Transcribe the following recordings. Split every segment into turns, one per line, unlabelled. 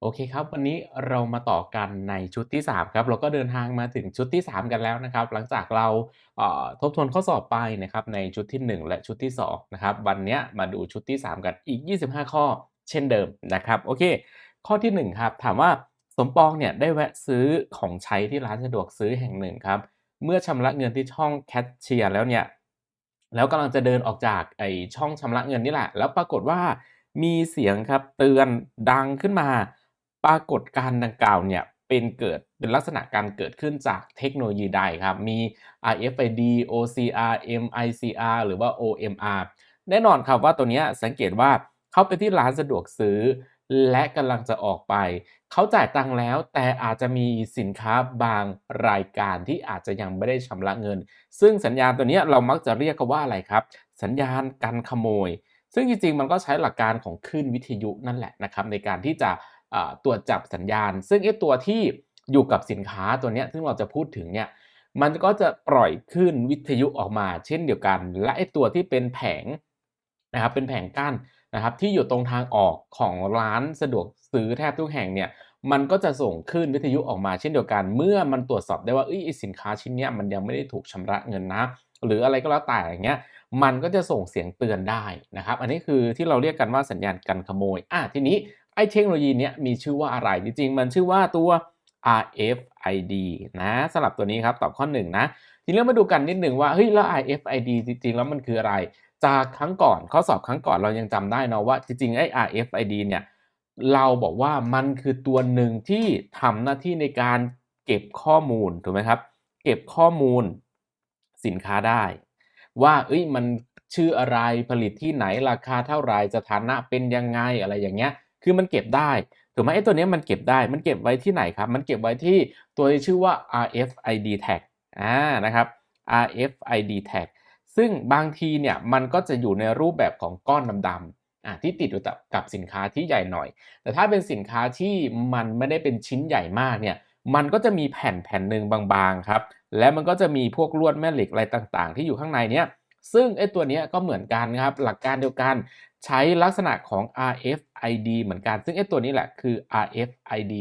โอเคครับ วันนี้เรามาต่อกันในชุดที่ 3 ครับ เราก็เดินทางมาถึงชุดที่ 3 กันแล้วนะครับ หลังจากเราเทบทวนข้อสอบไปนะครับในชุดที่ 1 และชุดที่2นะครับวันนี้มาดูชุดที่ 3 กันอีก 25 ข้อเช่นเดิมนะครับโอเค ข้อที่ 1 ครับ ถามว่าสมปองเนี่ยได้แวะซื้อของใช้ที่ร้านสะดวกซื้อแห่งหนึ่งครับเมื่อชำระเงินที่ช่องแคชเชียร์แล้วเนี่ยแล้วกำลังจะเดินออกจากไอช่องชำระเงินนี่แหละ แล้วปรากฏว่ามีเสียงครับเตือนดังขึ้นมา ปรากฏการณ์ดังกล่าวเนี่ยเป็นเกิดเป็นลักษณะการเกิดขึ้นจากเทคโนโลยีใดครับ มี RFID OCR MICR หรือว่า OMR แน่นอนครับว่าตัวนี้สังเกตว่าเขาไปที่ร้านสะดวกซื้อ และกำลังจะออกไป เขาจ่ายตังค์แล้ว แต่อาจจะมีสินค้าบางรายการที่อาจจะยังไม่ได้ชำระเงิน ซึ่งสัญญาณตัวนี้เรามักจะเรียกกันว่าอะไรครับ สัญญาณกันขโมย ซึ่งจริงๆมันก็ใช้หลักการของคลื่นวิทยุนั่นแหละนะครับในการที่จะ ตรวจจับสัญญาณ ซึ่งไอ้ตัวที่อยู่กับสินค้าตัวเนี้ยซึ่งเราจะพูดถึงเนี่ยมันก็จะปล่อยคลื่นวิทยุออกมาเช่นเดียวกัน และไอ้ตัวที่เป็นแผงนะครับเป็นแผงกั้นนะครับที่อยู่ตรงทางออกของร้านสะดวกซื้อแทบทุกแห่งเนี่ยมันก็จะส่งคลื่นวิทยุออกมาเช่นเดียวกัน เมื่อมันตรวจสอบได้ว่าเอ้ยไอ้สินค้าชิ้นเนี้ยมันยังไม่ได้ถูกชำระเงินนะหรืออะไรก็แล้วแต่อย่างเงี้ยมันก็จะส่งเสียงเตือนได้นะครับ อันนี้คือที่เราเรียกกันว่าสัญญาณกันขโมยอะทีนี้ ไอ้เทคโนโลยีเนี้ยมีชื่อว่าอะไร จริงๆ มันชื่อว่าตัว RFID นะสำหรับตัวนี้ครับตอบข้อ 1 นะ ทีนี้เรามาดูกันนิดหนึ่งว่าเฮ้ยแล้ว RFID จริงๆ แล้วมันคืออะไร จากครั้งก่อนข้อสอบครั้งก่อนเรายังจำได้นะว่าจริงๆไอ้ RFID เนี่ยเราบอกว่ามันคือตัวหนึ่งที่ทำหน้าที่ในการเก็บข้อมูลถูกไหมครับ เก็บข้อมูลสินค้าได้ ว่าเอ้ยมันชื่ออะไรผลิตที่ไหนราคาเท่าไหร่สถานะเป็นยังไงอะไรอย่างเงี้ย คือมันเก็บได้ถูกไหมไอ้ตัวนี้มันเก็บได้มันเก็บไว้ที่ไหนครับ มันเก็บไว้ที่ตัวที่ชื่อว่า RFID tag อ่านะครับ RFID tag ซึ่งบางทีเนี่ยมันก็จะอยู่ในรูปแบบของก้อนดำๆอะที่ติดอยู่กับสินค้าที่ใหญ่หน่อย แต่ถ้าเป็นสินค้าที่มันไม่ได้เป็นชิ้นใหญ่มากเนี่ยมันก็จะมีแผ่นแผ่นหนึ่งบางๆครับ และมันก็จะมีพวกลวดแม่เหล็กอะไรต่างๆ ที่อยู่ข้างในเนี้ย ซึ่งไอ้ตัวนี้ก็เหมือนกันครับ หลักการเดียวกันใช้ลักษณะของ RFID เหมือนกัน ซึ่งไอ้ตัวนี้แหละคือ RFID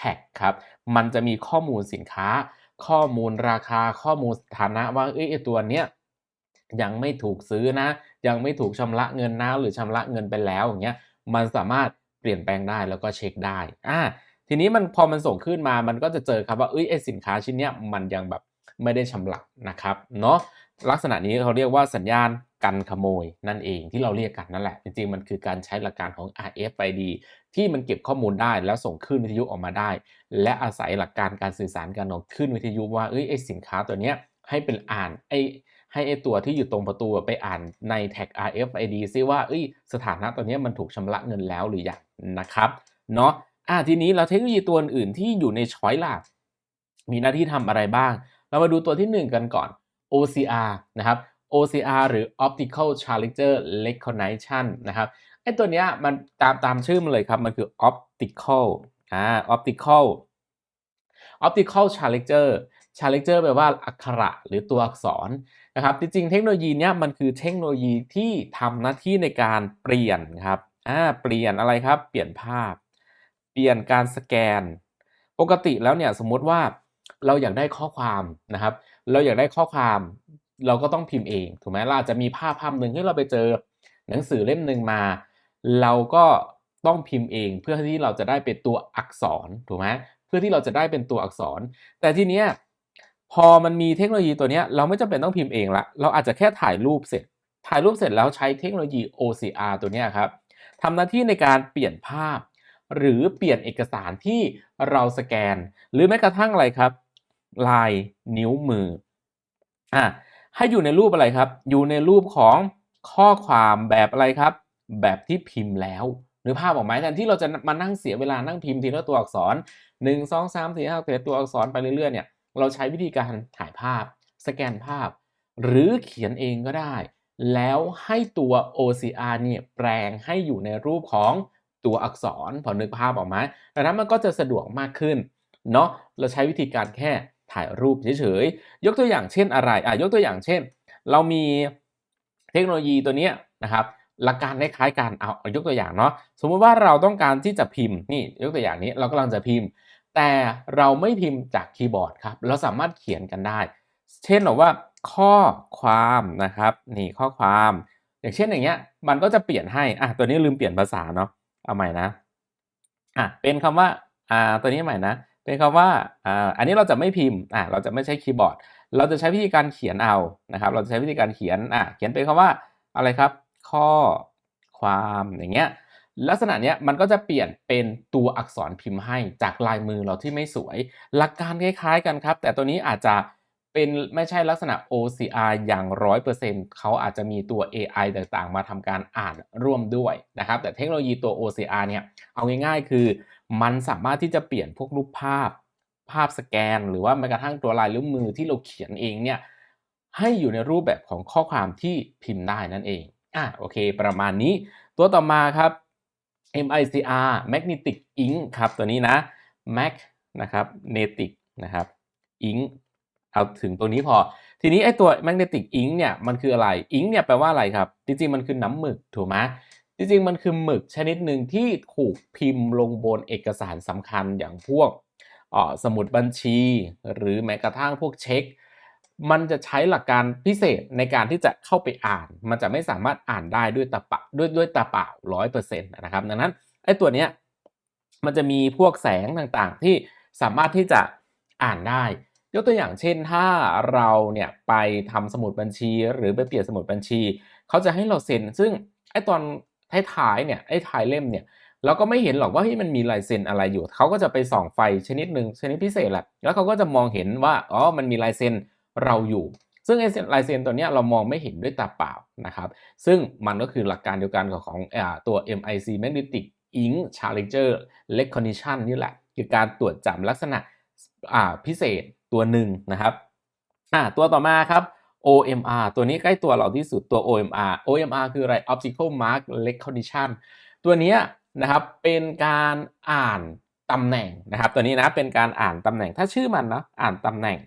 tag ครับ มันจะมีข้อมูลสินค้า ข้อมูลราคาข้อมูลสถานะว่าเอ้ยไอ้ตัวเนี้ยยังไม่ถูกซื้อนะ ยังไม่ถูกชำระเงินนะหรือชำระเงินไปแล้วอย่างเงี้ยมันสามารถเปลี่ยนแปลงได้แล้วก็เช็คได้อ่าทีนี้มันพอมันส่งขึ้นมามันก็จะเจอครับว่าเอ้ยไอสินค้าชิ้นเนี้ยมันยังแบบไม่ได้ชำระนะครับเนาะ ลักษณะนี้เขาเรียกว่าสัญญาณกันขโมยนั่นเองที่เราเรียกกันนั่นแหละ จริงๆ มันคือการใช้หลักการของ RFID ที่มันเก็บข้อมูลได้แล้วส่งคลื่นวิทยุออกมาได้ และอาศัยหลักการการสื่อสารกันของคลื่นวิทยุว่าเอ้ยไอสินค้าตัวเนี้ยให้เป็นอ่านไอให้ไอตัวที่อยู่ตรงประตูไปอ่านในแท็ก RFID ซิว่าเอ้ยสถานะตัวเนี้ยมันถูกชำระเงินแล้วหรือยังนะครับเนาะอ่าทีนี้เราเทคโนโลยีตัวอื่นที่อยู่ในช้อยลักมีหน้าที่ทำอะไรบ้าง เรามาดูตัวที่ 1 กันก่อน OCR นะครับ OCR หรือ Optical Character Recognition นะครับไอ้ตัวเนี้ยมันตามตามชื่อมันเลยครับ มันคือ Optical อ่า Optical Optical Character Character แปลว่าอักขระหรือตัวอักษรนะครับ จริงๆ เทคโนโลยีเนี้ยมันคือเทคโนโลยีที่ทำหน้าที่ในการเปลี่ยนครับอ่าเปลี่ยนอะไรครับ เปลี่ยนภาพ เปลี่ยนการสแกน ปกติแล้วเนี่ยสมมติว่าเราอยากได้ข้อความนะครับ เราอยากได้ข้อความเราก็ต้องพิมพ์เองถูกไหมเราอาจจะมีภาพภาพหนึ่งที่เราไปเจอหนังสือเล่มหนึ่งมา เราก็ต้องพิมพ์เองเพื่อที่เราจะได้เป็นตัวอักษรถูกไหมเพื่อที่เราจะได้เป็นตัวอักษร แต่ทีเนี้ยพอมันมีเทคโนโลยีตัวเนี้ยเราไม่จำเป็นต้องพิมพ์เองละเราอาจจะแค่ถ่ายรูปเสร็จ ถ่ายรูปเสร็จแล้วใช้เทคโนโลยี OCR ตัวเนี้ยครับทำหน้าที่ในการเปลี่ยนภาพ หรือเปลี่ยนเอกสารที่เราสแกน หรือแม้กระทั่งอะไรครับ ลายนิ้วมือ อะให้อยู่ในรูปอะไรครับ อยู่ในรูปของข้อความแบบอะไรครับ แบบที่พิมพ์แล้วหรือภาพออกไหมแทนที่เราจะมานั่งเสียเวลานั่งพิมพ์ทีละตัวอักษร 1 2 3 4 5 6ตัวอักษรไปเรื่อยๆเนี่ยเราใช้วิธีการถ่ายภาพ สแกนภาพ หรือเขียนเองก็ได้ แล้วให้ตัว OCR เนี่ยแปลงให้อยู่ในรูปของตัวอักษรพอนึกภาพออกไหมดังนั้นมันก็จะสะดวกมากขึ้นเนาะเราใช้วิธีการแค่ ถ่ายรูปเฉยๆ ยกตัวอย่างเช่นอะไรอะยกตัวอย่างเช่น เรามีเทคโนโลยีตัวนี้นะครับหลักการคล้ายๆกันเอายกตัวอย่างเนาะสมมุติว่าเราต้องการที่จะพิมพ์นี่ยกตัวอย่างนี้เรากำลังจะพิมพ์ แต่เราไม่พิมพ์จากคีย์บอร์ดครับเราสามารถเขียนกันได้ เช่นว่าข้อความนะครับนี่ข้อความ อย่างเช่นอย่างเงี้ยมันก็จะเปลี่ยนให้อะตัวนี้ลืมเปลี่ยนภาษาเนาะเอาใหม่นะอะเป็นคำว่าอ่าตัวนี้ใหม่นะ เป็นคำว่าอ่าอันนี้เราจะไม่พิมพ์อะเราจะไม่ใช้คีย์บอร์ด เราจะใช้วิธีการเขียนเอานะครับ เราจะใช้วิธีการเขียนอะเขียนเป็นคำว่าอะไรครับ ข้อความอย่างเงี้ยลักษณะเนี้ยมันก็จะเปลี่ยนเป็นตัวอักษรพิมพ์ให้จากลายมือเราที่ไม่สวย หลักการคล้ายๆกันครับ แต่ตัวนี้อาจจะเป็นไม่ใช่ลักษณะ OCR อย่าง 100%เขาอาจจะมีตัว AI ต่างๆ มาทำการอ่านร่วมด้วยนะครับ แต่เทคโนโลยีตัว OCR เนี่ยเอาง่ายๆ คือ มันสามารถที่จะเปลี่ยนพวกรูปภาพ ภาพสแกน หรือว่าแม้กระทั่งตัวลายนิ้วมือที่เราเขียนเองเนี่ยให้อยู่ในรูปแบบของข้อความที่พิมพ์ได้นั่นเองอะโอเค ประมาณนี้ ตัวต่อมาครับ MICR Magnetic Ink ครับตัวนี้นะ Mag นะครับ Netic นะครับ Ink เอาถึงตัวนี้พอ ทีนี้ไอ้ตัว Magnetic Ink เนี่ยมันคืออะไร Ink เนี่ยแปลว่าอะไรครับ จริงๆ มันคือน้ำหมึกถูกไหม จริงๆ มันคือหมึกชนิดหนึ่งที่ถูกพิมพ์ลงบนเอกสารสำคัญอย่างพวกสมุดบัญชี หรือแม้กระทั่งพวกเช็ค มันจะใช้หลักการพิเศษในการที่จะเข้าไปอ่าน มันจะไม่สามารถอ่านได้ด้วยตาปล่าด้วยด้วยตาเปล่าร้อยเปอร์เซ็นต์นะครับ ดังนั้นไอ้ตัวเนี้ยมันจะมีพวกแสงต่างๆ ที่สามารถที่จะอ่านได้ยกตัวอย่างเช่นถ้าเราเนี่ยไปทำสมุดบัญชี หรือไปเปลี่ยนสมุดบัญชี เขาจะให้เราเซ็น ซึ่งไอ้ตอน ท้ายๆเนี่ยไอ้ท้ายเล่มเนี่ยเราก็ไม่เห็นหรอกว่าที่มันมีลายเซ็นอะไรอยู่ เขาก็จะไปส่องไฟชนิดหนึ่งชนิดพิเศษแหละแล้วเขาก็จะมองเห็นว่าอ๋อมันมีลายเซ็นเราอยู่ ซึ่งไอ้ลายเซ็นตัวนี้เรามองไม่เห็นด้วยตาเปล่านะครับซึ่งมันก็คือหลักการเดียวกันกับของอตัว MIC Magnetic Ink Challenger Recognition นี่แหละ คือการตรวจจับลักษณะพิเศษตัวหนึ่งนะครับตัวต่อมาครับ OMR ตัวนี้ใกล้ตัวเราที่สุดตัว OMR OMR คืออะไร Optical Mark Recognition ตัวนี้นะครับเป็นการอ่านตำแหน่งนะครับ ตัวนี้นะเป็นการอ่านตำแหน่งถ้าชื่อมันนะอ่านตำแหน่ง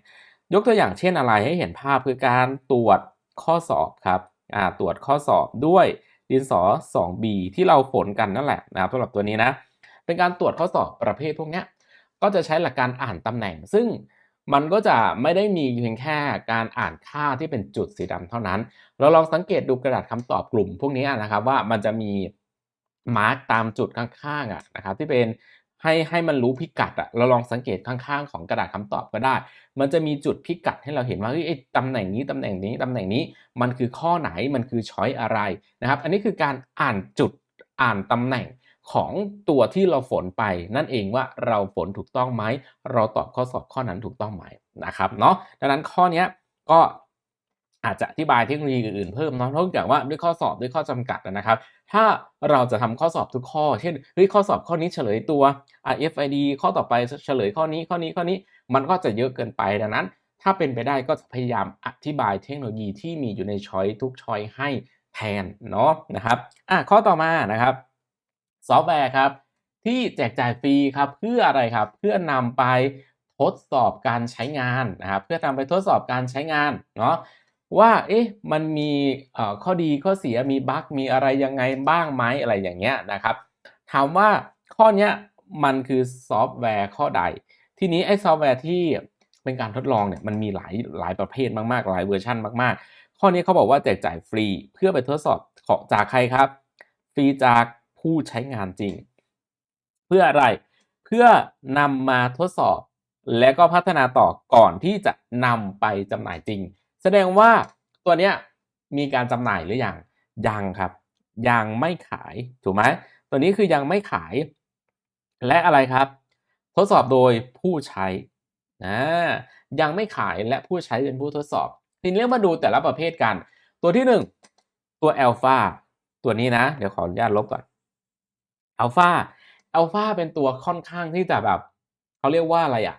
ยกตัวอย่างเช่นอะไรให้เห็นภาพคือการตรวจข้อสอบครับอ่าตรวจข้อสอบด้วยดินสอ 2B ที่เราฝนกันนั่นแหละนะครับสำหรับตัวนี้นะเป็นการตรวจข้อสอบประเภทพวกนี้ก็จะใช้หลักการอ่านตำแหน่ง ซึ่ง มันก็จะไม่ได้มีเพียงแค่การอ่านค่าที่เป็นจุดสีดำเท่านั้น เราลองสังเกตดูกระดาษคำตอบกลุ่มพวกนี้นะครับว่ามันจะมีมาร์กตามจุดข้างๆอะนะครับที่เป็นให้ให้มันรู้พิกัดอะเราลองสังเกตข้างๆ ของกระดาษคำตอบก็ได้ มันจะมีจุดพิกัดให้เราเห็นว่าไอ้ยตำแหน่งนี้ตำแหน่งนี้ตำแหน่งนี้มันคือข้อไหนมันคือช้อยอะไรนะครับ อันนี้คือการอ่านจุดอ่านตำแหน่ง ของตัวที่เราฝนไป นั่นเองว่าเราฝนถูกต้องไหม เราตอบข้อสอบข้อนั้นถูกต้องไหมนะครับเนาะดังนั้นข้อนี้ก็อาจจะอธิบายเทคโนโลยีอื่นๆเพิ่มเนาะนอกจากว่าด้วยข้อสอบด้วยข้อจำกัดนะครับ ถ้าเราจะทำข้อสอบทุกข้อ เช่นเฮ้ยข้อสอบข้อนี้เฉลยตัว RFID ข้อต่อไปเฉลยข้อนี้ข้อนี้ข้อนี้มันก็จะเยอะเกินไปดังนั้น ถ้าเป็นไปได้ก็จะพยายามอธิบายเทคโนโลยีที่มีอยู่ในช้อยทุกช้อยให้แทนเนาะนะครับอะข้อต่อมานะครับ ซอฟต์แวร์ครับ ที่แจกจ่ายฟรีครับเพื่ออะไรครับ เพื่อนำไปทดสอบการใช้งานนะครับเพื่อนำไปทดสอบการใช้งานเนาะว่าเอ๊ะมันมีข้อดีข้อเสียมีบั๊กมีอะไรยังไงบ้างไหมอะไรอย่างเงี้ยนะครับถามว่าข้อเนี้ยมันคือซอฟต์แวร์ข้อใด ทีนี้ไอ้ซอฟต์แวร์ที่เป็นการทดลองเนี่ยมันมีหลายหลายประเภทมากๆ หลายเวอร์ชันมากๆ ข้อนี้เขาบอกว่าแจกจ่ายฟรีเพื่อไปทดสอบของจากใครครับ ฟรีจาก ผู้ใช้งานจริง เพื่ออะไรเพื่อนำมาทดสอบ และก็พัฒนาต่อก่อนที่จะนำไปจำหน่ายจริง แสดงว่าตัวเนี้ยมีการจำหน่ายหรือยังยังครับ ยังไม่ขายถูกไหมตัวนี้คือยังไม่ขาย และอะไรครับ ทดสอบโดยผู้ใช้นะยังไม่ขายและผู้ใช้เป็นผู้ทดสอบทีนี้มาดูแต่ละประเภทกัน ตัวที่ 1 ตัวอัลฟาตัวนี้นะ เดี๋ยวขออนุญาตลบก่อน อัลฟาอัลฟาเป็นตัวค่อนข้างที่จะแบบเขาเรียกว่าอะไรอะ่ะ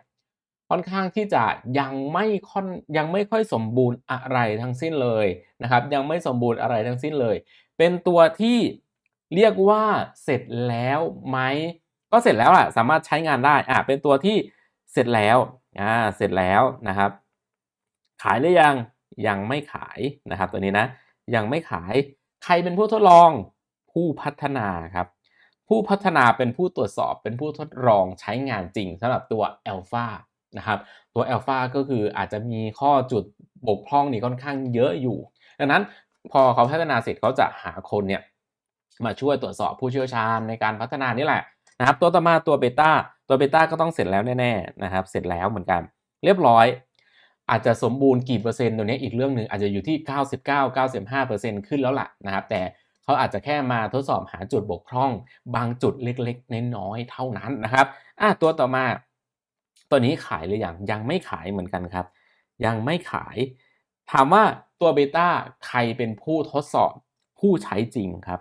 ค่อนข้างที่จะยังไม่ค่อนยังไม่ค่อยสมบูรณ์อะไรทั้งสิ้นเลยนะครับ ยังไม่สมบูรณ์อะไรทั้งสิ้นเลย เป็นตัวที่เรียกว่าเสร็จแล้วไหมก็เสร็จแล้วอะสามารถใช้งานได้อะเป็นตัวที่เสร็จแล้วอ่าเสร็จแล้วนะครับ ขายหรือยังยังไม่ขายนะครับ ตัวนี้นะยังไม่ขายใครเป็นผู้ทดลองผู้พัฒนาครับ ผู้พัฒนาเป็นผู้ตรวจสอบเป็นผู้ทดลองใช้งานจริงสำหรับตัวอัลฟานะครับตัวอัลฟาก็คืออาจจะมีข้อจุดบกพร่องนี่ค่อนข้างเยอะอยู่ ดังนั้นพอเขาพัฒนาเสร็จเขาจะหาคนเนี่ยมาช่วยตรวจสอบผู้เชี่ยวชาญในการพัฒนานี่แหละนะครับตัวต่อมาตัวเบต้าตัวเบต้าก็ต้องเสร็จแล้วแน่ๆนะครับเสร็จแล้วเหมือนกัน เรียบร้อย อาจจะสมบูรณ์กี่เปอร์เซ็นต์ตัวนี้อีกเรื่องหนึ่งอาจจะอยู่ที่ 99-95%ขึ้นแล้วล่ะนะครับแต่ เขาอาจจะแค่มาทดสอบหาจุดบกพร่อง บางจุดเล็กๆน้อยๆเท่านั้นนะครับอะตัวต่อมาตัวนี้ขายหรือยังยังไม่ขายเหมือนกันครับ ยังไม่ขาย ถามว่าตัวเบต้าใครเป็นผู้ทดสอบผู้ใช้จริงครับ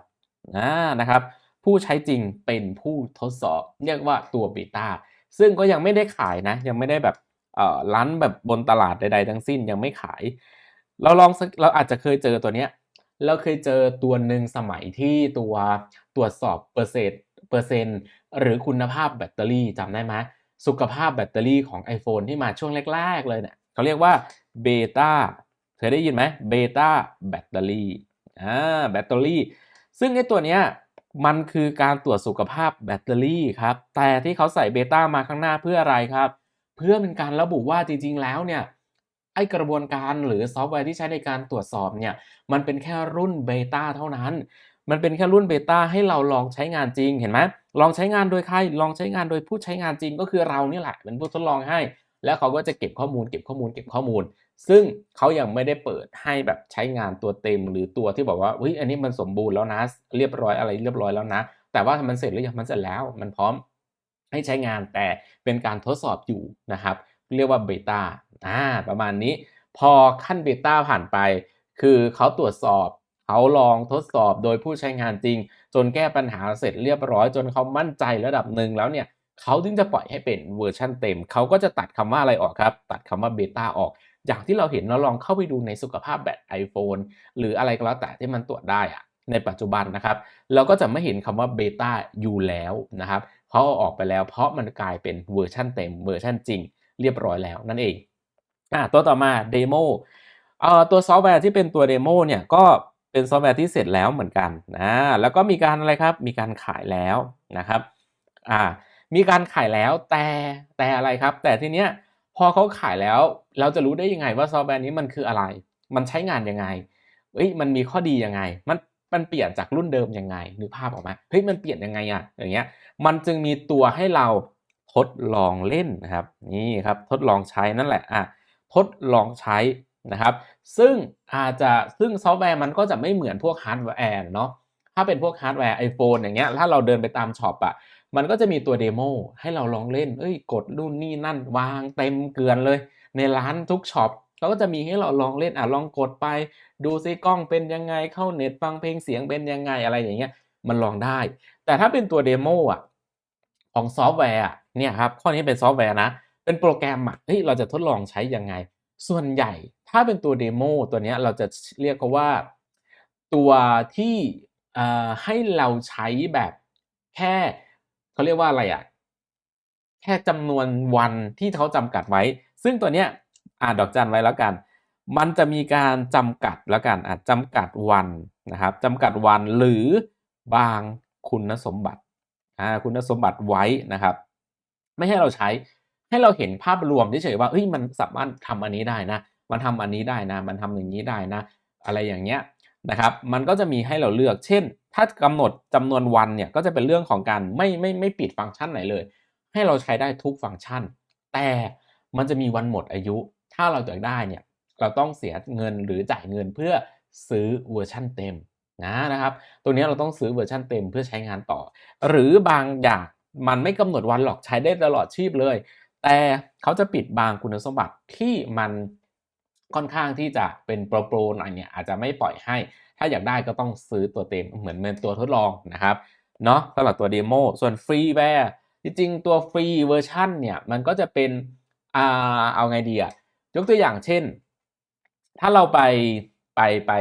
อ่านะครับผู้ใช้จริงเป็นผู้ทดสอบ เรียกว่าตัวเบต้าซึ่งก็ยังไม่ได้ขายนะ ยังไม่ได้แบบเอ่อร้นแบบบนตลาดใดๆทั้งสิ้นยังไม่ขาย เราลองเราอาจจะเคยเจอตัวเนี้ย เราเคยเจอตัวหนึ่งสมัยที่ตัวตรวจสอบเปอร์เซ็นต์เปอร์เซ็นต์หรือคุณภาพแบตเตอรี่จำได้ไหมสุขภาพแบตเตอรี่ของ iPhone ที่มาช่วงแรก ๆ เลยเนี่ยเขาเรียกว่าเบต้าเคยได้ยินไหมเบต้าแบตเตอรี่อ่าแบตเตอรี่ ซึ่งไอ้ตัวเนี้ยมันคือการตรวจสุขภาพแบตเตอรี่ครับ แต่ที่เขาใส่เบต้ามาข้างหน้าเพื่ออะไรครับ เพื่อเป็นการระบุว่าจริง ๆ แล้วเนี่ย ไอกระบวนการหรือซอฟต์แวร์ที่ใช้ในการตรวจสอบเนี่ยมันเป็นแค่รุ่นเบต้าเท่านั้น มันเป็นแค่รุ่นเบต้าให้เราลองใช้งานจริงเห็นไหมลองใช้งานโดยใครลองใช้งานโดยผู้ใช้งานจริงก็คือเรานี่แหละเป็นผู้ทดลองให้ แล้วเขาก็จะเก็บข้อมูลเก็บข้อมูลเก็บข้อมูล ซึ่งเขายังไม่ได้เปิดให้แบบใช้งานตัวเต็มหรือตัวที่บอกว่าเฮ้ยอันนี้มันสมบูรณ์แล้วนะ เรียบร้อยอะไรเรียบร้อยแล้วนะ แต่ว่ามันเสร็จหรือยังมันเสร็จแล้ว มันพร้อมให้ใช้งานแต่เป็นการทดสอบอยู่นะครับ เรียกว่าเบต้า อ่าประมาณนี้ พอขั้นเบต้าผ่านไป คือเขาตรวจสอบเขาลองทดสอบโดยผู้ใช้งานจริง จนแก้ปัญหาเสร็จเรียบร้อย จนเขามั่นใจระดับหนึ่งแล้วเนี่ยเขาถึงจะปล่อยให้เป็นเวอร์ชันเต็ม เขาก็จะตัดคำว่าอะไรออกครับ ตัดคำว่าเบต้าออกอย่างที่เราเห็นเราลองเข้าไปดูในสุขภาพแบต iPhone หรืออะไรก็แล้วแต่ที่มันตรวจได้อะในปัจจุบันนะครับ เราก็จะไม่เห็นคำว่าเบต้าอยู่แล้วนะครับเพราะเอาออกไปแล้วเพราะมันกลายเป็นเวอร์ชันเต็มเวอร์ชันจริง เรียบร้อยแล้วนั่นเอง อะตัวต่อมาเดโมเอ่อตัวซอฟต์แวร์ที่เป็นตัวเดโมเนี่ยก็เป็นซอฟต์แวร์ที่เสร็จแล้วเหมือนกันนะแล้วก็มีการอะไรครับมีการขายแล้วนะครับอ่ามีการขายแล้วแต่แต่อะไรครับ แต่ทีเนี้ยพอเขาขายแล้วเราจะรู้ได้ยังไงว่าซอฟต์แวร์นี้มันคืออะไร มันใช้งานยังไงเอ้ยมันมีข้อดียังไง มันมันเปลี่ยนจากรุ่นเดิมยังไงนึกภาพออกไหมเฮ้ยมันเปลี่ยนยังไงอะอย่างเงี้ยมันจึงมีตัวให้เราทดลองเล่นนะครับนี่ครับทดลองใช้นั่นแหละอะ ทดลองใช้นะครับ ซึ่งอาจจะซึ่งซอฟต์แวร์มันก็จะไม่เหมือนพวกฮาร์ดแวร์เนาะถ้าเป็นพวกฮาร์ดแวร์ iPhone อย่างเงี้ยถ้าเราเดินไปตามช็อปอะมันก็จะมีตัวเดโมให้เราลองเล่น เอ้ย กดนู่นนี่นั่นวางเต็มเกลือนเลย ในร้านทุกช็อปเขาก็จะมีให้เราลองเล่นอะลองกดไป ดูซิกล้องเป็นยังไงเข้าเน็ตฟังเพลงเสียงเป็นยังไงอะไรอย่างเงี้ยมันลองได้ แต่ถ้าเป็นตัวเดโมอะของซอฟต์แวร์เนี่ยครับข้อนี้เป็นซอฟต์แวร์นะ เป็นโปรแกรมอะเฮ้ยเราจะทดลองใช้ยังไง ส่วนใหญ่ถ้าเป็นตัวเดโมตัวนี้เราจะเรียกว่า ตัวที่ให้เราใช้แบบแค่เขาเรียกว่าอะไรอะแค่จำนวนวันที่เขาจำกัดไว้ ซึ่งตัวเนี้ยอ่าดอกจันไว้แล้วกัน มันจะมีการจำกัดแล้วกันอะจำกัดวันนะครับจำกัดวันหรือบางคุณสมบัติอ่าคุณสมบัติไว้นะครับ ไม่ให้เราใช้ ให้เราเห็นภาพรวมเฉยๆว่าเฮ้ยมันสามารถทำอันนี้ได้นะ มันทำอันนี้ได้นะ มันทำอย่างนี้ได้นะ อะไรอย่างเงี้ยนะครับมันก็จะมีให้เราเลือก เช่น ถ้ากำหนดจำนวนวันเนี่ยก็จะเป็นเรื่องของการไม่ไม่ไม่ปิดฟังก์ชันไหนเลย ให้เราใช้ได้ทุกฟังก์ชัน แต่มันจะมีวันหมดอายุ ถ้าเราอยากได้เนี่ยเราต้องเสียเงินหรือจ่ายเงินเพื่อซื้อเวอร์ชั่นเต็มนะนะครับตัวนี้เราต้องซื้อเวอร์ชันเต็มเพื่อใช้งานต่อ หรือบางอย่างมันไม่กำหนดวันหรอกใช้ได้ตลอดชีพเลย แต่เขาจะปิดบางคุณสมบัติที่มันค่อนข้างที่จะเป็นโปรโปรหน่อยเนี่ยอาจจะไม่ปล่อยให้ ถ้าอยากได้ก็ต้องซื้อตัวเต็มเหมือนเป็นตัวทดลองนะครับเนาะสำหรับตัวเดโมส่วนฟรีแวร์จริงๆ ตัวฟรีเวอร์ชันเนี่ยมันก็จะเป็นอ่าเอาไงดีอะยกตัวอย่างเช่น ถ้าเราไปไปไป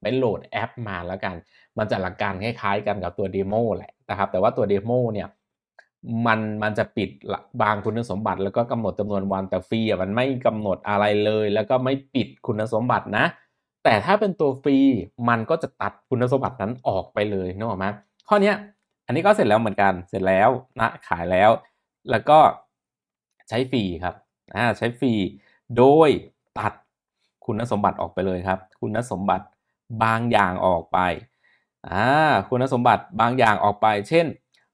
ไปโหลดแอปมาแล้วกัน มันจะหลักการคล้ายๆกันกับตัวเดโมแหละนะครับแต่ว่าตัวเดโมเนี่ย มันมันจะปิดบางคุณสมบัติ แล้วก็กำหนดจำนวนวันแต่ฟรีอะมันไม่กำหนดอะไรเลย แล้วก็ไม่ปิดคุณสมบัตินะ แต่ถ้าเป็นตัวฟรีมันก็จะตัดคุณสมบัตินั้นออกไปเลยนึกออกไหมข้อเนี้ยอันนี้ก็เสร็จแล้วเหมือนกันเสร็จแล้วนะขายแล้ว แล้วก็ใช้ฟรีครับอ่าใช้ฟรีโดยตัดคุณสมบัติออกไปเลยครับ คุณสมบัติบางอย่างออกไปอ่าคุณสมบัติบางอย่างออกไป เช่น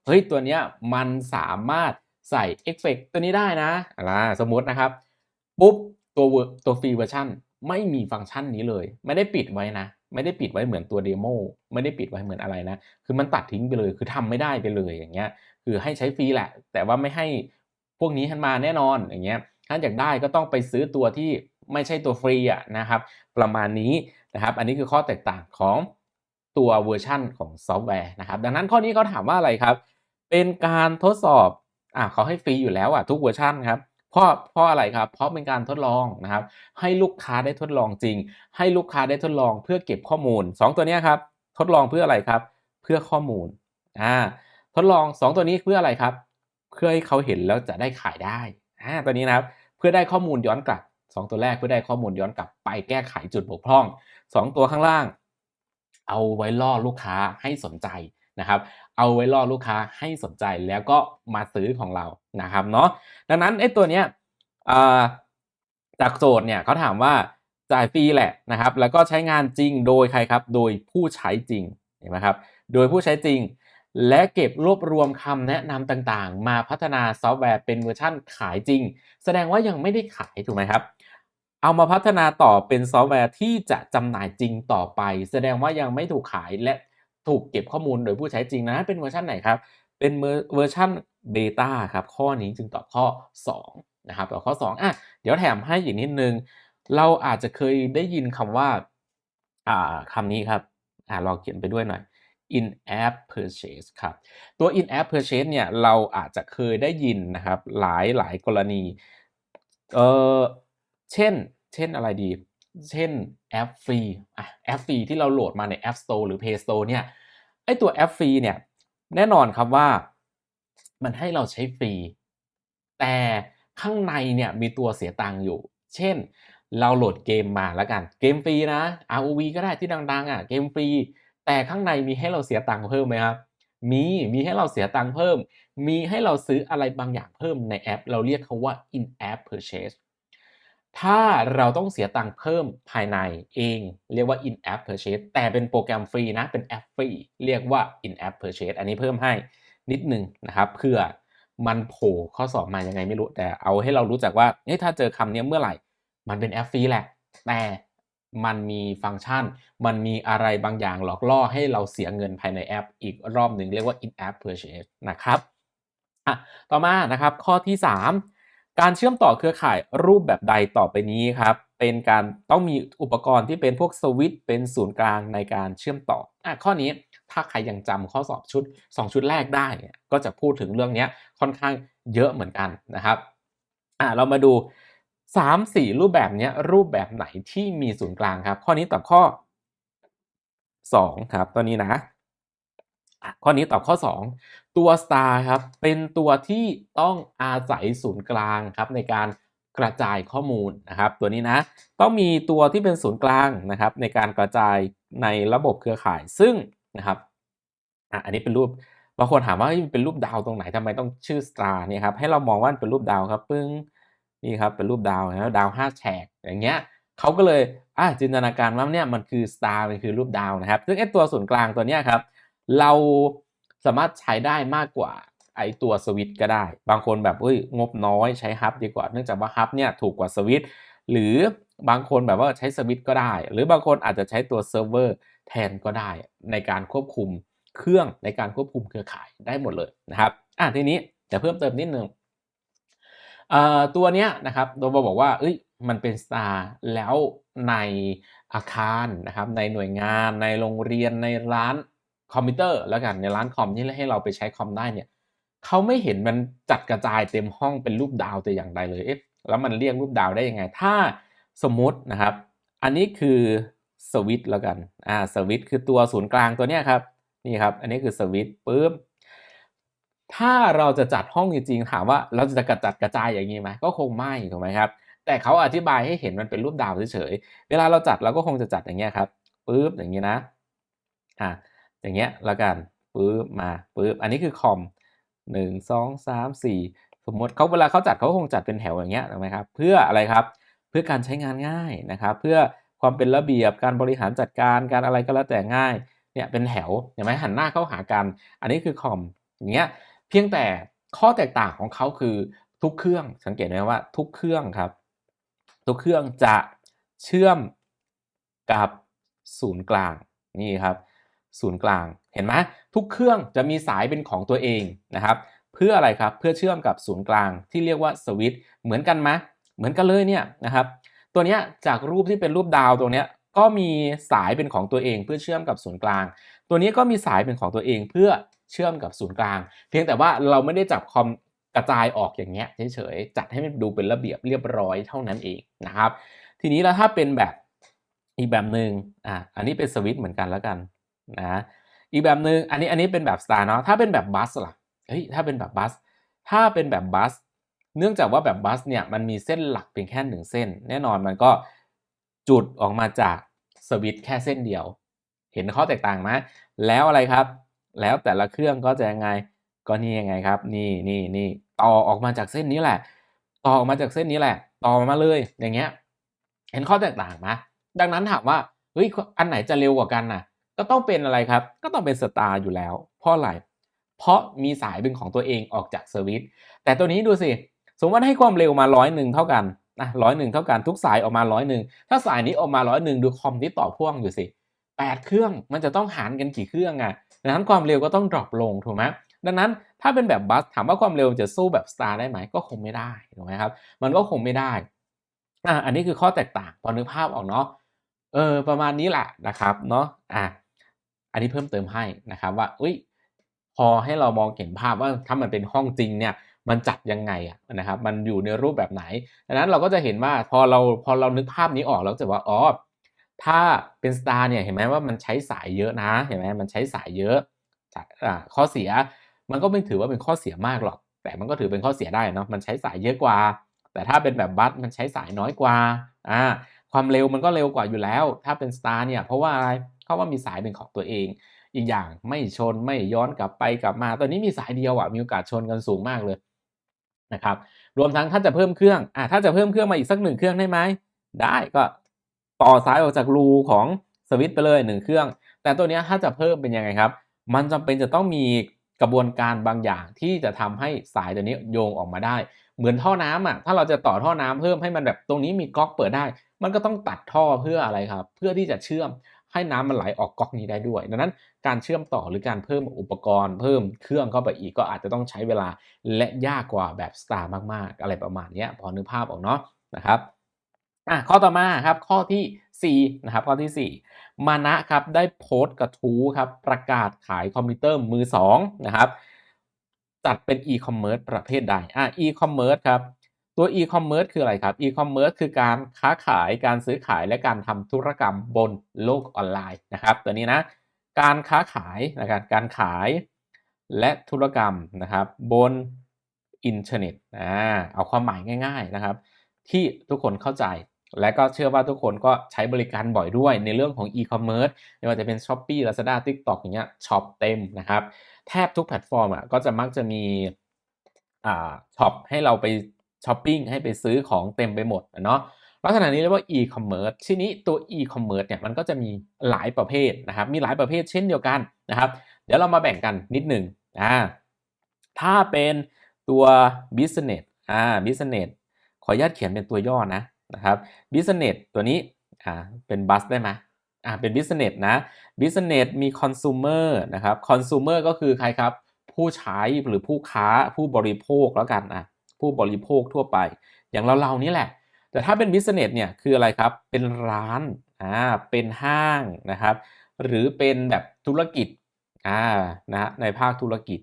เฮ้ยตัวเนี้ยมันสามารถใส่เอฟเฟกตัวนี้ได้นะอะไรสมมตินะครับ ปุ๊บตัวตัวฟรีเวอร์ชันไม่มีฟังก์ชันนี้เลย ไม่ได้ปิดไว้นะ ไม่ได้ปิดไว้เหมือนตัวเดโมไม่ได้ปิดไว้เหมือนอะไรนะ คือมันตัดทิ้งไปเลย คือทำไม่ได้ไปเลยอย่างเงี้ย คือให้ใช้ฟรีแหละ แต่ว่าไม่ให้พวกนี้ทันมาแน่นอนอย่างเงี้ย ถ้าอยากได้ก็ต้องไปซื้อตัวที่ไม่ใช่ตัวฟรีอะนะครับ ประมาณนี้นะครับ อันนี้คือข้อแตกต่างของตัวเวอร์ชั่นของซอฟต์แวร์นะครับ ดังนั้นข้อนี้เขาถามว่าอะไรครับ เป็นการทดสอบอ่าเขาให้ฟรีอยู่แล้วอะทุกเวอร์ชันครับเพราะเพราะอะไรครับเพราะเป็นการทดลองนะครับ ให้ลูกค้าได้ทดลองจริง ให้ลูกค้าได้ทดลองเพื่อเก็บข้อมูล 2 ตัวนี้ครับทดลองเพื่ออะไรครับ เพื่อข้อมูลอ่าทดลอง 2 ตัวนี้เพื่ออะไรครับ เพื่อให้เขาเห็นแล้วจะได้ขายได้อ่าตัวนี้นะครับเพื่อได้ข้อมูลย้อนกลับ 2 ตัวแรกเพื่อได้ข้อมูลย้อนกลับไปแก้ไขจุดบกพร่อง 2 ตัวข้างล่าง เอาไว้ล่อลูกค้าให้สนใจนะครับ เอาไว้ล่อลูกค้าให้สนใจแล้วก็มาซื้อของเรานะครับเนาะดังนั้นไอ้ตัวเนี้ยจากโจทย์เนี่ยเขาถามว่าจ่ายฟรีแหละนะครับ แล้วก็ใช้งานจริงโดยใครครับ โดยผู้ใช้จริงเห็นไหมครับ โดยผู้ใช้จริง และเก็บรวบรวมคำแนะนำต่างๆ มาพัฒนาซอฟต์แวร์เป็นเวอร์ชั่นขายจริง แสดงว่ายังไม่ได้ขายถูกไหมครับ เอามาพัฒนาต่อเป็นซอฟต์แวร์ที่จะจำหน่ายจริงต่อไป แสดงว่ายังไม่ถูกขายและ ถูกเก็บข้อมูลโดยผู้ใช้จริงนะ เป็นเวอร์ชันไหนครับ เป็นเวอร์ชันเบต้าครับ ข้อนี้จึงตอบข้อ 2 นะครับตอบข้อ 2อะเดี๋ยวแถมให้อีกนิดนึง เราอาจจะเคยได้ยินคำว่าอ่าคำนี้ครับอ่าลองเขียนไปด้วยหน่อย in app purchase ครับ ตัว in app purchase เนี่ย เราอาจจะเคยได้ยินนะครับ หลายหลายกรณี เออเช่น เช่นอะไรดี เช่นแอปฟรีอะแอปฟรีที่เราโหลดมาใน App Store หรือ Play Store เนี่ยไอตัวแอปฟรีเนี่ยแน่นอนครับว่ามันให้เราใช้ฟรี แต่ข้างในเนี่ยมีตัวเสียตังค์อยู่ เช่น เราโหลดเกมมาแล้วกันเกมฟรีนะ ROV ก็ได้ที่ดังๆอะเกมฟรี แต่ข้างในมีให้เราเสียตังค์เพิ่มไหมครับมีมีให้เราเสียตังค์เพิ่ม มีให้เราซื้ออะไรบางอย่างเพิ่มในแอป เราเรียกเขาว่า in app purchase ถ้าเราต้องเสียตังค์เพิ่มภายในเอง เรียกว่า in app purchase แต่เป็นโปรแกรมฟรีนะ เป็นแอปฟรีเรียกว่า in app purchase อันนี้เพิ่มให้นิดนึงนะครับเพื่อมันโผล่ข้อสอบมายังไงไม่รู้ แต่เอาให้เรารู้จักว่าเฮ้ยถ้าเจอคำนี้เมื่อไหร่ มันเป็นแอปฟรีแหละ แต่มันมีฟังก์ชัน มันมีอะไรบางอย่างหลอกล่อให้เราเสียเงินภายในแอป อีกรอบหนึ่งเรียกว่า in app purchase นะครับอะต่อมานะครับข้อที่ 3 การเชื่อมต่อเครือข่ายรูปแบบใดต่อไปนี้ครับ เป็นการต้องมีอุปกรณ์ที่เป็นพวกสวิตช์เป็นศูนย์กลางในการเชื่อมต่ออะข้อนี้ถ้าใครยังจำข้อสอบชุด 2 ชุดแรกได้ ก็จะพูดถึงเรื่องนี้ค่อนข้างเยอะเหมือนกันนะครับอ่าเรามาดู 3 4 รูปแบบนี้รูปแบบไหนที่มีศูนย์กลางครับ ข้อนี้ตอบข้อ 2 ครับตัวนี้นะ ข้อนี้ตอบข้อ 2 ตัว star ครับเป็นตัวที่ต้องอาศัยศูนย์กลางครับในการกระจายข้อมูลนะครับ ตัวนี้นะต้องมีตัวที่เป็นศูนย์กลางนะครับ ในการกระจายในระบบเครือข่ายซึ่งนะครับอะอันนี้เป็นรูปบางคนถามว่าเป็นรูปดาวตรงไหนทำไมต้องชื่อสตาร์เนี่ยครับให้เรามองว่าเป็นรูปดาวครับปึ้งนี่ครับเป็นรูปดาวนะดาวห้าแฉกอย่างเงี้ยเขาก็เลยอะจินตนาการว่าเนี่ยมันคือสตาร์มันคือรูปดาวนะครับ ซึ่งไอ้ตัวศูนย์กลางตัวเนี้ยครับ เราสามารถใช้ได้มากกว่าไอตัวสวิตก็ได้ บางคนแบบเอ้ยงบน้อยใช้ฮับดีกว่าเนื่องจากว่าฮับเนี่ยถูกกว่าสวิตหรือบางคนแบบว่าใช้สวิตก็ได้ หรือบางคนอาจจะใช้ตัวเซิร์ฟเวอร์แทนก็ได้ ในการควบคุมเครื่องในการควบคุมเครือข่ายได้หมดเลยนะครับอะทีนี้จะเพิ่มเติมนิดนึงตัวเนี้ยนะครับโดบบอกว่าเอ้ยมันเป็นสตาร์แล้วในอาคารนะครับในหน่วยงานในโรงเรียนในร้าน คอมพิวเตอร์แล้วกันในร้านคอมที่ให้เราไปใช้คอมได้เนี่ยเขาไม่เห็นมันจัดกระจายเต็มห้องเป็นรูปดาวแต่อย่างใดเลยเอ๊ะแล้วมันเรียกรูปดาวได้ยังไง ถ้าสมมตินะครับ อันนี้คือสวิตแล้วกันอ่าสวิตคือตัวศูนย์กลางตัวเนี้ยครับนี่ครับ อันนี้คือสวิตปุ๊บถ้าเราจะจัดห้องจริงๆถามว่าเราจะกระจัดกระจายอย่างนี้ไหมก็คงไม่ถูกไหมครับ แต่เขาอธิบายให้เห็นมันเป็นรูปดาวเฉยๆเวลาเราจัดเราก็คงจะจัดอย่างเงี้ยครับปึ๊บอย่างนี้นะอะ อย่างเงี้ยแล้วกันปึ๊บมาปึ๊บอันนี้คือคอมหนึ่งสองสามสี่สมมติเขาเวลาเขาจัดเขาคงจัดเป็นแถวอย่างเงี้ยถูกไหมครับเพื่ออะไรครับเพื่อการใช้งานง่ายนะครับ เพื่อความเป็นระเบียบการบริหารจัดการการอะไรก็แล้วแต่ง่ายเนี่ยเป็นแถวเห็นไหมหันหน้าเข้าหากัน อันนี้คือคอมอย่างเงี้ยเพียงแต่ข้อแตกต่างของเขาคือทุกเครื่องสังเกตไหมว่าทุกเครื่องครับ ทุกเครื่องจะเชื่อมกับศูนย์กลางนี่ครับ ศูนย์กลาง เห็นไหมทุกเครื่องจะมีสายเป็นของตัวเองนะครับเพื่ออะไรครับเพื่อเชื่อมกับศูนย์กลางที่เรียกว่าสวิตช์เหมือนกันไหมเหมือนกันเลยเนี่ยนะครับตัวนี้จากรูปที่เป็นรูปดาวตรงนี้ก็มีสายเป็นของตัวเองเพื่อเชื่อมกับศูนย์กลาง ตัวนี้ก็มีสายเป็นของตัวเองเพื่อเชื่อมกับศูนย์กลาง เพียงแต่ว่าเราไม่ได้จับคอมกระจายออกอย่างเงี้ยเฉยๆจัดให้มันดูเป็นระเบียบเรียบร้อยเท่านั้นเองนะครับ ทีนี้แล้วถ้าเป็นแบบอีกแบบหนึ่งอะอันนี้เป็นสวิตช์เหมือนกันแล้วกัน นะอีกแบบหนึ่งอันนี้อันนี้เป็นแบบสตาร์เนาะถ้าเป็นแบบบัสล่ะเฮ้ยถ้าเป็นแบบบัสถ้าเป็นแบบบัสเนื่องจากว่าแบบบัสเนี่ยมันมีเส้นหลักเพียงแค่หนึ่งเส้น แน่นอนมันก็จุดออกมาจากสวิตแค่เส้นเดียว เห็นข้อแตกต่างไหมแล้วอะไรครับ แล้วแต่ละเครื่องก็จะยังไงก็นี่ยังไงครับ นี่นี่นี่ต่อออกมาจากเส้นนี้แหละ ต่อออกมาจากเส้นนี้แหละ ต่อมาเลยอย่างเงี้ย เห็นข้อแตกต่างไหมดังนั้นถามว่าเฮ้ยอันไหนจะเร็วกว่ากันน่ะ ก็ต้องเป็นอะไรครับ ก็ต้องเป็นสตาร์อยู่แล้ว เพราะอะไร เพราะมีสายเป็นของตัวเองออกจากสวิตช์แต่ตัวนี้ดูสิ สมมติว่าให้ความเร็วมาร้อยหนึ่งเท่ากันนะร้อยหนึ่งเท่ากันทุกสายออกมาร้อยหนึ่งถ้าสายนี้ออกมาร้อยหนึ่งดูคอมที่ต่อพ่วงอยู่สิแปดเครื่องมันจะต้องหารกันกี่เครื่องอะดังนั้นความเร็วก็ต้องดรอปลงถูกไหมดังนั้นถ้าเป็นแบบบัสถามว่าความเร็วจะสู้แบบสตาร์ได้ไหมก็คงไม่ได้ถูกไหมครับ มันก็คงไม่ได้อะอันนี้คือข้อแตกต่างพอนึกภาพออกเนาะเออประมาณนี้แหละนะครับเนาะอะ อันนี้เพิ่มเติมให้นะครับว่าอุ้ยพอให้เรามองเห็นภาพว่าถ้ามันเป็นห้องจริงเนี่ยมันจัดยังไงอะนะครับมันอยู่ในรูปแบบไหนดังนั้นเราก็จะเห็นว่าพอเราพอเรานึกภาพนี้ออกเราจะว่าอ๋อถ้าเป็นสตาร์เนี่ยเห็นไหมว่ามันใช้สายเยอะนะเห็นไหมมันใช้สายเยอะอ่าข้อเสียมันก็ไม่ถือว่าเป็นข้อเสียมากหรอก แต่มันก็ถือเป็นข้อเสียได้เนาะมันใช้สายเยอะกว่า แต่ถ้าเป็นแบบบัสมันใช้สายน้อยกว่าอ่าความเร็วมันก็เร็วกว่าอยู่แล้ว ถ้าเป็นสตาร์เนี่ยเพราะว่าอะไร เพราะว่ามีสายเป็นของตัวเอง อีกอย่างไม่ชนไม่ย้อนกลับไปกลับมา ตอนนี้มีสายเดียวอะมีโอกาสชนกันสูงมากเลยนะครับรวมทั้งถ้าจะเพิ่มเครื่องอ่าถ้าจะเพิ่มเครื่องมาอีกสักหนึ่งเครื่องได้ไหมได้ก็ต่อสายออกจากรูของสวิตไปเลยหนึ่งเครื่อง แต่ตัวนี้ถ้าจะเพิ่มเป็นยังไงครับ มันจำเป็นจะต้องมีกระบวนการบางอย่างที่จะทำให้สายตัวนี้โยงออกมาได้ เหมือนท่อน้ำอะถ้าเราจะต่อท่อน้ำเพิ่มให้มันแบบตรงนี้มีก๊อกเปิดได้ มันก็ต้องตัดท่อเพื่ออะไรครับ เพื่อที่จะเชื่อม ให้น้ำมันไหลออกก๊อกนี้ได้ด้วย ดังนั้นการเชื่อมต่อหรือการเพิ่มอุปกรณ์ เพิ่มเครื่องเข้าไปอีกก็อาจจะต้องใช้เวลาและยากกว่าแบบสตาร์มากๆ อะไรประมาณนี้พอนึกภาพออกเนาะนะครับอะข้อต่อมาครับข้อที่4นะครับข้อที่ 4 มานะครับได้โพสต์กระทู้ครับประกาศขายคอมพิวเตอร์มือ2นะครับจัดเป็นอีคอมเมิร์ซประเภทใดอะอีคอมเมิร์ซครับ ตัวอีคอมเมิร์ซคืออะไรครับอีคอมเมิร์ซคือการค้าขายการซื้อขายและการทำธุรกรรมบนโลกออนไลน์นะครับ ตัวนี้นะการค้าขายนะครับการขายและธุรกรรมนะครับบนอินเทอร์เน็ตอ่าเอาความหมายง่าย ๆนะครับ ที่ทุกคนเข้าใจ และก็เชื่อว่าทุกคนก็ใช้บริการบ่อยด้วยในเรื่องของอีคอมเมิร์ซไม่ว่าจะเป็น s h อ p e e Lazada TikTok อย่างเงี้ยช็อปเต็มนะครับ แทบทุกแพลตฟอร์มอะก็จะมักจะมีอ่าช็อปให้เราไป ช้อปปิ้งให้ไปซื้อของเต็มไปหมดเนาะลักษณะนี้เรียกว่า e-commerce ทีนี้ตัว e-commerce เนี่ยมันก็จะมีหลายประเภทนะครับ มีหลายประเภทเช่นเดียวกันนะครับ เดี๋ยวเรามาแบ่งกันนิดหนึ่งอ่าถ้าเป็นตัว business อ่า business ขออนุญาตเขียนเป็นตัวย่อนะนะครับ business ตัวนี้อ่าเป็นบัสได้ไหมอ่าเป็น business นะ business มี consumer นะครับ consumer ก็คือใครครับ ผู้ใช้หรือผู้ค้าผู้บริโภคแล้วกันอะ ผู้บริโภคทั่วไป อย่างเราเรานี่แหละ แต่ถ้าเป็น business เนี่ยคืออะไรครับ เป็นร้านอ่าเป็นห้างนะครับ หรือเป็นแบบธุรกิจอ่านะในภาคธุรกิจ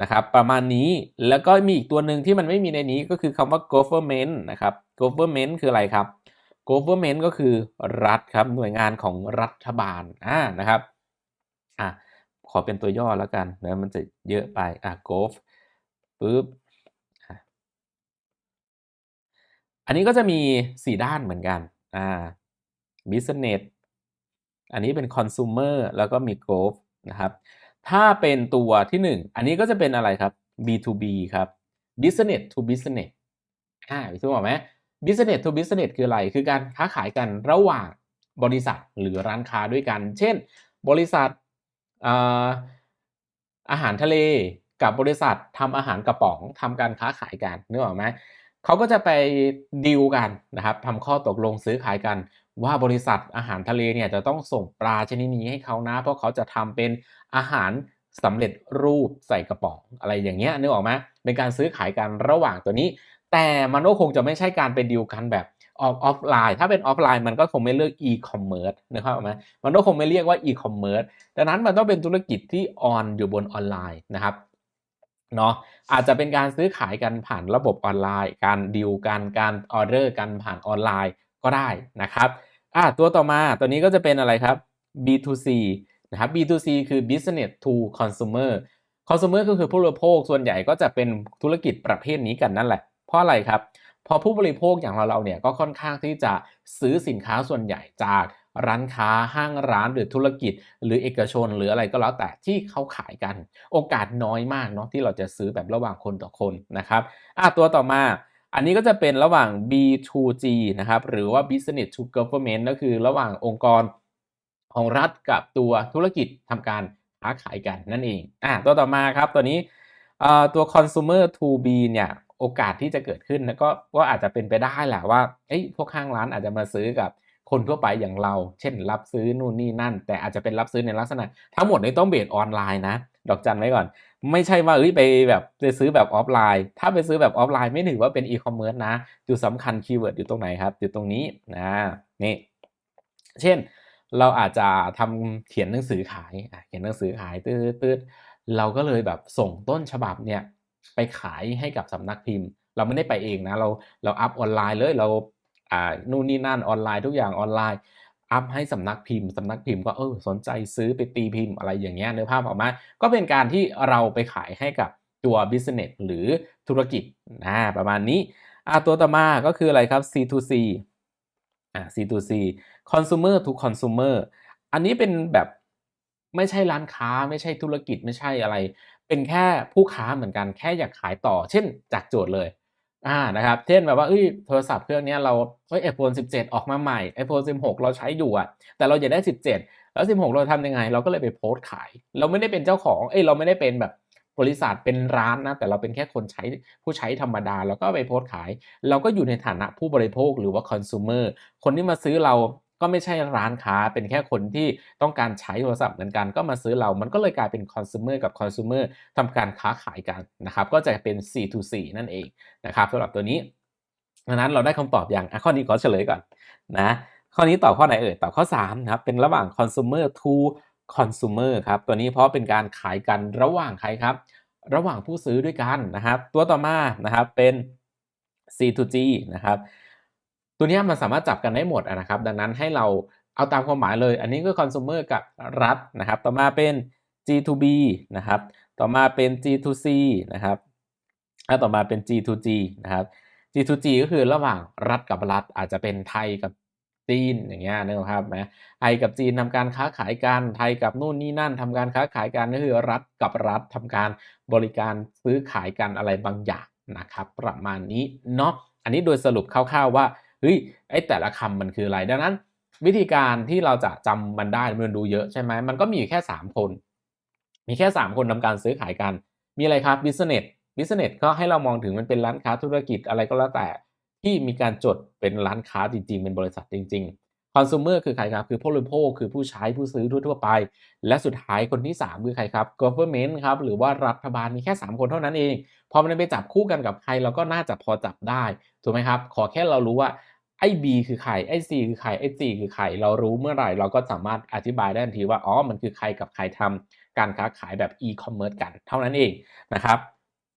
นะครับประมาณนี้แล้วก็มีอีกตัวหนึ่งที่มันไม่มีในนี้ก็คือคำว่า government นะครับ government คืออะไรครับ government ก็คือรัฐครับหน่วยงานของรัฐบาลอ่านะครับอะขอเป็นตัวย่อแล้วกันเดี๋ยวมันจะเยอะไปอะ gov ปึ๊บ อันนี้ก็จะมี 4 ด้านเหมือนกันอ่า business อันนี้เป็น consumer แล้วก็มี growth นะครับ ถ้าเป็นตัวที่ 1 อันนี้ก็จะเป็นอะไรครับ B2B ครับ business to business อ่าพี่ทุกบอกไหม business to business คืออะไร คือการค้าขายกันระหว่างบริษัทหรือร้านค้าด้วยกัน เช่น บริษัทอาหารทะเลกับบริษัททำอาหารกระป๋องทำการค้าขายกันนึกออกไหม เขาก็จะไปดีลกันนะครับทำข้อตกลงซื้อขายกัน ว่าบริษัทอาหารทะเลเนี่ยจะต้องส่งปลาชนิดนี้ให้เขานะ เพราะเขาจะทำเป็นอาหารสำเร็จรูปใส่กระป๋องอะไรอย่างเงี้ยนึกออกไหมเป็นการซื้อขายกันระหว่างตัวนี้ แต่มันก็คงจะไม่ใช่การไปดีลกันแบบออฟออฟไลน์ ถ้าเป็นออฟไลน์มันก็คงไม่เลือกอีคอมเมิร์ซนะครับไหมมันก็คงไม่เรียกว่าอีคอมเมิร์ซดังนั้นมันต้องเป็นธุรกิจที่ออนอยู่บนออนไลน์นะครับ เนาะอาจจะเป็นการซื้อขายกันผ่านระบบออนไลน์ การดีลกันการออเดอร์กันผ่านออนไลน์ก็ได้นะครับอะตัวต่อมาตัวนี้ก็จะเป็นอะไรครับ B2C นะครับ B2C คือ business to consumer consumer ก็คือผู้บริโภคส่วนใหญ่ก็จะเป็นธุรกิจประเภทนี้กันนั่นแหละ เพราะอะไรครับพอผู้บริโภคอย่างเราเราเนี่ยก็ค่อนข้างที่จะซื้อสินค้าส่วนใหญ่จาก ร้านค้าห้างร้านหรือธุรกิจ หรือเอกชนหรืออะไรก็แล้วแต่ที่เขาขายกัน โอกาสน้อยมากเนาะที่เราจะซื้อแบบระหว่างคนต่อคนนะครับอะตัวต่อมาอันนี้ก็จะเป็นระหว่าง B2G นะครับหรือว่า Business to Government ก็คือระหว่างองค์กรของรัฐกับตัวธุรกิจทำการค้าขายกันนั่นเองอะตัวต่อมาครับตัวนี้ตัว consumer to B เนี่ยโอกาสที่จะเกิดขึ้นนะก็ก็อาจจะเป็นไปได้แหละว่าเอ้พวกข้างร้านอาจจะมาซื้อกับ คนทั่วไปอย่างเรา เช่น รับซื้อนู่นนี่นั่น แต่อาจจะเป็นรับซื้อในลักษณะ ทั้งหมดนี้ต้องเบสออนไลน์นะ ดอกจันไว้ก่อน ไม่ใช่ว่าเอ้ยไปแบบไปซื้อแบบออฟไลน์ ถ้าไปซื้อแบบออฟไลน์ไม่ถือว่าเป็นอีคอมเมิร์ซนะ จุดสำคัญคีย์เวิร์ดอยู่ตรงไหนครับ อยู่ตรงนี้นะนี่ เช่น เราอาจจะทำเขียนหนังสือขายเขียนหนังสือขายตืดๆเราก็เลยแบบส่งต้นฉบับเนี่ยไปขายให้กับสำนักพิมพ์ เราไม่ได้ไปเองนะ เราเราอัพออนไลน์เลยเรา อ่านู่นนี่นั่นออนไลน์ทุกอย่างออนไลน์อัพให้สำนักพิมพ์สำนักพิมพ์ก็เออสนใจซื้อไปตีพิมพ์อะไรอย่างเงี้ยเนื้อภาพออกมา ก็เป็นการที่เราไปขายให้กับตัว business หรือธุรกิจนะประมาณนี้อ่าตัวต่อมาก็คืออะไรครับ C2C อ่า C2C consumer to consumer อันนี้เป็นแบบไม่ใช่ร้านค้าไม่ใช่ธุรกิจไม่ใช่อะไร เป็นแค่ผู้ค้าเหมือนกันแค่อยากขายต่อ เช่นจากโจทย์เลย อ่านะครับเช่นแบบว่าเอ้ยโทรศัพท์เครื่องนี้เราเอ้ย iPhone 17 ออกมาใหม่ iPhone 16 เราใช้อยู่อะแต่เราอยากได้ 17 แล้ว 16 เราทำยังไง เราก็เลยไปโพสต์ขาย เราไม่ได้เป็นเจ้าของเอ้ยเราไม่ได้เป็นแบบบริษัทเป็นร้านนะแต่เราเป็นแค่คนใช้ผู้ใช้ธรรมดาเราก็ไปโพสต์ขาย เราก็อยู่ในฐานะผู้บริโภคหรือว่าคอน sumer คนที่มาซื้อเรา ก็ไม่ใช่ร้านค้าเป็นแค่คนที่ต้องการใช้โทรศัพท์เหมือนกันก็มาซื้อเรา มันก็เลยกลายเป็น consumer กับ consumer ทำการค้าขายกันนะครับ ก็จะเป็น C2C นั่นเองนะครับสำหรับตัวนี้ดังนั้นเราได้คำตอบอย่างข้อนี้ขอเฉลยก่อนนะข้อนี้ตอบข้อไหนเอ่ยตอบข้อ3นะครับเป็นระหว่าง consumer to consumer ครับตัวนี้เพราะเป็นการขายกันระหว่างใครครับ ระหว่างผู้ซื้อด้วยกันนะครับ ตัวต่อมานะครับเป็น C2G นะครับ ตัวนี้มันสามารถจับกันได้หมดนะครับ ดังนั้นให้เราเอาตามความหมายเลย อันนี้ก็คอน sumer กับรัฐนะครับ ต่อมาเป็น G2B นะครับ ต่อมาเป็น G2C นะครับแล้วต่อมาเป็น G2G นะครับ G2G ก็คือระหว่างรัฐกับรัฐอาจจะเป็นไทยกับจีนอย่างเงี้ยนะครับไหมไทยกับจีนทำการค้าขายกันไทยกับนู่นนี่นั่นทำการค้าขายกันก็คือรัฐกับรัฐทำการบริการซื้อขายกันอะไรบางอย่างนะครับ ประมาณนี้เนาะอันนี้โดยสรุปคร่าวๆว่า เฮ้ยไอ้แต่ละคำมันคืออะไรดังนั้น วิธีการที่เราจะจำมันได้มันดูเยอะใช่ไหมมันก็มีแค่ 3 คน มีแค่ 3 คนทำการซื้อขายกัน มีอะไรครับ business business ก็ให้เรามองถึงมันเป็นร้านค้าธุรกิจอะไรก็แล้วแต่ที่มีการจดเป็นร้านค้าจริง ๆ เป็นบริษัทจริงๆ consumer คือใครครับ คือผู้บริโภคคือผู้ใช้ผู้ซื้อทั่วๆไป และสุดท้ายคนที่ 3 คือใครครับ government ครับ หรือว่ารัฐบาลมีแค่ 3 คนเท่านั้นเอง พอมันไปจับคู่กันกับใครเราก็น่าจะพอจับได้ถูกไหมครับ ขอแค่เรารู้ว่าไอ้ B คือใครไอ้ C คือใครไอ้ G คือใครเรารู้เมื่อไหร่เราก็สามารถอธิบายได้ทันทีว่าอ๋อมันคือใครกับใครทำการค้าขายแบบ e-commerce กันเท่านั้นเองนะครับ